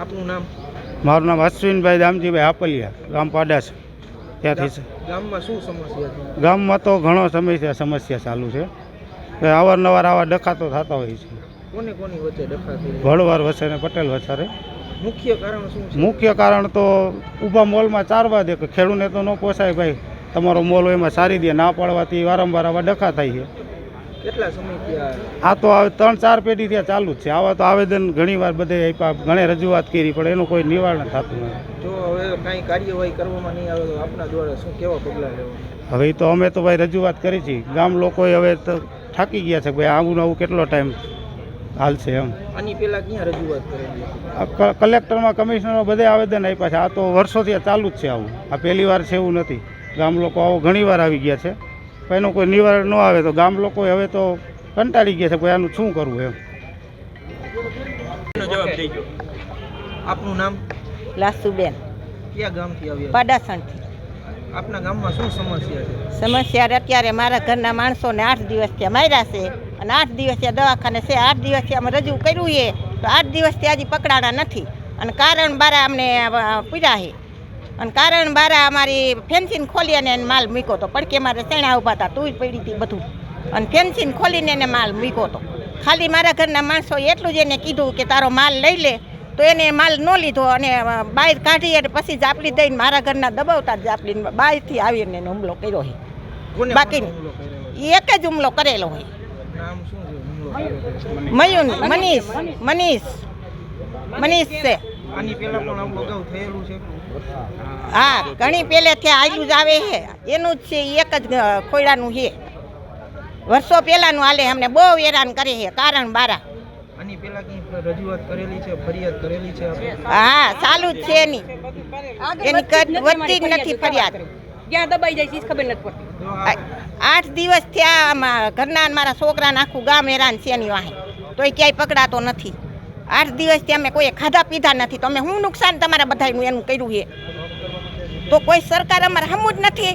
આપનું નામ? મારું નામ અશ્વિનભાઈ દામજીભાઈ આપલિયા ગામ પાડાસ ત્યાંથી છે. ગામમાં શું સમસ્યા છે? ગામમાં તો ઘણો સમસ્યા સમસ્યા ચાલુ છે. અવારનવાર આવા ડખાતો થતા હોય છે. કોને કોની વચ્ચે ડખા ભળવાર વસે ને પટેલ વસારે મુખ્ય કારણ શું છે? મુખ્ય કારણ તો ઊભા મોલમાં ચારવા દે કે ખેડૂને તો ન પોસાય ભાઈ. તમારો મોલ એમાં સારી દે ના પાડવાથી વારંવાર આવા ડખા થાય છે. કેટલા આ તો હવે ત્રણ ચાર પેઢી ત્યાં ચાલુ જ છે. આવા તો આવેદન ઘણીવાર બધે આપ્યા ઘણી રજૂઆત કરી પણ એનું કોઈ નિવારણ થતું નથી. જો હવે કાંઈ કાર્યવાહી કરવામાં નહીં આવે તો આપના દ્વારા શું કેવા પગલાં લેવા? હવે તો અમે તો ભાઈ રજૂઆત કરી છે. ગામ લોકોએ હવે તો થાકી ગયા છે કે ભાઈ આવું આવું કેટલો ટાઈમ હાલશે એમ. આની પહેલા ક્યાં રજૂઆત કરેલી કલેક્ટરમાં કમિશનરો બધે આવેદન આપ્યા છે. આ તો વર્ષોથી આ ચાલુ જ છે આવું. આ પહેલી વાર છે એવું નથી. ગામ લોકો આવો ઘણી વાર આવી ગયા છે. એનું કોઈ નિવારણ ન આવે તો ગામ લોકો હવે તો કંટાળી ગયા છે કોઈ ભાઈ આનું શું કરવું એમ. આપનું નામ? લાસુબેન. કયા ગામથી આવ્યા? પાડાસણથી. આપના ગામમાં શું સમસ્યા છે? સમસ્યા અત્યારે મારા ઘરના માણસોને આઠ દિવસથી માર્યા છે અને આઠ દિવસથી દવાખાને છે. આઠ દિવસથી અમે રજૂ કર્યું છે. તો આઠ દિવસથી હજી પકડાણા નથી. અને કારણ બારા અમને પૂર્યા પીડા છે. અને કારણ બારા અમારી ફેન્સીન ખોલી અને એને માલ મૂક્યો તો પડકે મારે ચણા ઊભા હતા તું પડી હતી બધું. અને ફેન્સીન ખોલીને એને માલ મૂક્યો તો. ખાલી મારા ઘરના માણસોએ એટલું જ એને કીધું કે તારો માલ લઈ લે તો એને માલ ન લીધો અને બાય બહાર કાઢી અને પછી ઝાપડી દઈને મારા ઘરના દબાવતા જાપલી બહારથી આવીને એનો હુમલો કર્યો હોય બાકી એક જ હુમલો કરેલો હોય? મયુન મનીષ મનીષ મનીષ છે. આની પહેલા પણ આવું અગાઉ થયેલું છે. હા ઘણી પહેલેથી આયલું જ આવે છે. એનું જ છે એક જ ખોયડાનું છે. વર્ષો પહેલાનું હાલે અમને બહુ હેરાન કરે છે કારણ બારા. આની પહેલા કઈ રજૂઆત કરેલી છે ફરિયાદ કરેલી છે હા ચાલુ જ છે એની. એની કદ વધતી જ નથી ફરિયાદ ક્યાં દબાઈ જાય છે ખબર નથી પડતી. જો આ આ- આઠ દિવસ થયા આમાં ઘરના મારા છોકરાને આખું ગામ હેરાન છે એની વાહે. તોય ક્યાંય પકડાતો નથી. આઠ દિવસથી અમે કોઈ ખાધા પીધા નથી. તો અમે શું નુકસાન તમારા બધાનું એનું કર્યું છે? તો કોઈ સરકાર અમારે હમું જ નથી.